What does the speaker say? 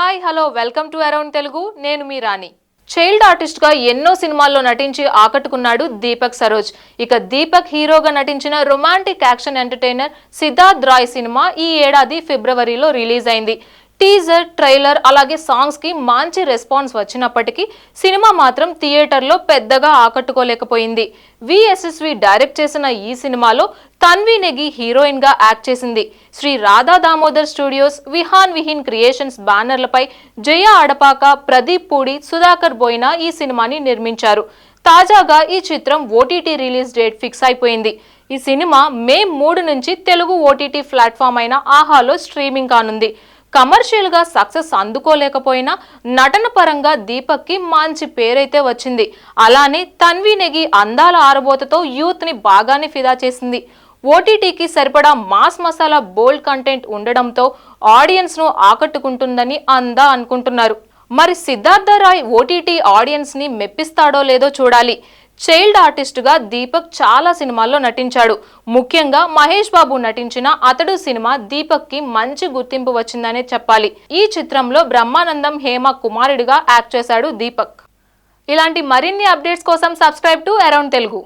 Hi hello welcome to around Telugu. నేను మీ రాణి. Child ఆర్టిస్ట్గా ఎన్నో సినిమాల్లో నటించి ఆకట్టుకున్నాడు దీపక్ సరోజ్. ఇక దీపక్ హీరోగా నటించిన romantic action entertainer Siddharth Roy cinema ఈ ఏడాది ఫిబ్రవరిలో రిలీజ్ అయింది. టీజర్ ట్రైలర్ అలాగే సాంగ్స్కి మంచి రెస్పాన్స్ వచ్చినప్పటికీ సినిమా మాత్రం థియేటర్లో పెద్దగా ఆకట్టుకోలేకపోయింది. విఎస్ఎస్వి డైరెక్ట్ చేసిన ఈ సినిమాలో తన్వి నెగి హీరోయిన్గా యాక్ట్ చేసింది. శ్రీ రాధా దామోదర్ స్టూడియోస్ విహాన్ విహీన్ క్రియేషన్స్ బ్యానర్లపై జయ అడపాక ప్రదీప్ పూడి సుధాకర్ బోయినా ఈ సినిమాని నిర్మించారు. తాజాగా ఈ చిత్రం ఓటీటీ రిలీజ్ డేట్ ఫిక్స్ అయిపోయింది. ఈ సినిమా మే మూడు నుంచి తెలుగు ఓటీటీ ప్లాట్ఫామ్ అయిన ఆహాలో స్ట్రీమింగ్ కానుంది. కమర్షియల్గా సక్సెస్ అందుకోలేకపోయినా నటన పరంగా దీపక్కి మంచి పేరైతే వచ్చింది. అలానే తన్వి నెగి అందాల ఆరబోతతో యూత్ని బాగానే ఫిదా చేసింది. ఓటీటీకి సరిపడా మాస్ మసాలా బోల్డ్ కంటెంట్ ఉండడంతో ఆడియన్స్ను ఆకట్టుకుంటుందని అందా అనుకుంటున్నారు. మరి సిద్ధార్థ రాయ్ ఓటీటీ ఆడియన్స్ని మెప్పిస్తాడో లేదో చూడాలి. చైల్డ్ ఆర్టిస్టుగా దీపక్ చాలా సినిమాల్లో నటించాడు. ముఖ్యంగా మహేష్ బాబు నటించిన అతడు సినిమా దీపక్కి మంచి గుర్తింపు వచ్చిందనే చెప్పాలి. ఈ చిత్రంలో బ్రహ్మానందం హేమ కుమారుడిగా యాక్ట్ చేశాడు దీపక్. ఇలాంటి మరిన్ని అప్డేట్స్ కోసం సబ్స్క్రైబ్ టు అరౌండ్ తెలుగు.